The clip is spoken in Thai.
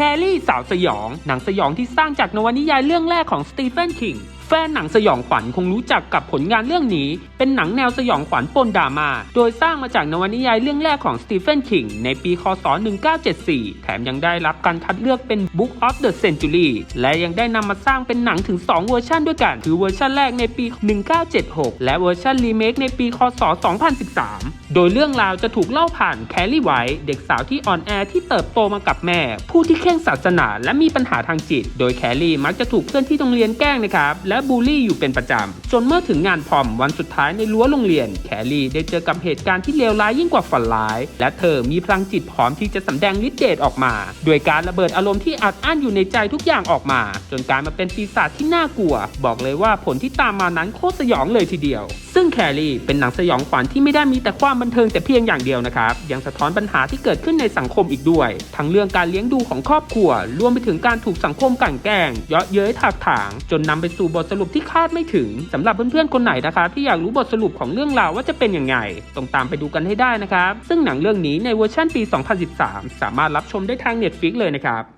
แคลรี่สาวสยอง หนังสยองที่สร้างจากนวนิยายเรื่องแรกของสตีเฟนคิง แฟนหนังสยองขวัญคงรู้จักกับผลงานเรื่องนี้ เป็นหนังแนวสยองขวัญปนดราม่าโดยสร้างมาจากนวนิยายเรื่องแรกของสตีเฟนคิงในปีคศ 1974 แถมยังได้รับการคัดเลือกเป็น Book of the Century และยังได้นำมาสร้างเป็นหนังถึง 2 เวอร์ชันด้วยกัน คือเวอร์ชันแรกในปี 1976 และเวอร์ชันรีเมคในปีคศ 2013 โดยเรื่องราวจะถูกเล่าผ่านแคลรี่ไวท์เด็กสาวที่อ่อนแอที่เติบโตมากับแม่ ผู้ที่เคร่งศาสนาและมีปัญหาทางจิต โดยแคลรี่มักจะถูกเพื่อนที่โรงเรียนแกล้งนะครับและและบูลลี่อยู่เป็นประจำ จนเมื่อถึงงานพอมวันสุดท้ายในรั้วโรงเรียน แคลรี่ได้เจอกับเหตุการณ์ที่เลวร้ายยิ่งกว่าฝันร้าย และเธอมีพลังจิตพร้อมที่จะสำแดงฤทธิ์เดชออกมา โดยการระเบิดอารมณ์ที่อัดอั้นอยู่ในใจทุกอย่างออกมา จนกลารมาเป็นปีศาจที่น่ากลัว บอกเลยว่าผลที่ตามมานั้นโคตรสยองเลยทีเดียว งแครี่เป็นหนังสยองขวัญที่ไม่ได้มีแต่ความบันเทิงแต่เพียงอย่างเดียวนะครับ ยังสะท้อนปัญหาที่เกิดขึ้นในสังคมอีกด้วย ทั้งเรื่องการเลี้ยงดูของครอบครัว รวมไปถึงการถูกสังคมกลั่นแกล้ง เยาะเย้ยถากถาง จนนำไปสู่บทสรุปที่คาดไม่ถึงสำหรับเพื่อนๆคนไหนนะครับที่อยากรู้บทสรุปของเรื่องราวว่าจะเป็นยังไงต้องตามไปดูกันให้ได้นะครับ ซึ่งหนังเรื่องนี้ในเวอร์ชันปี 2013 สามารถรับชมได้ทาง Netflix เลยนะครับ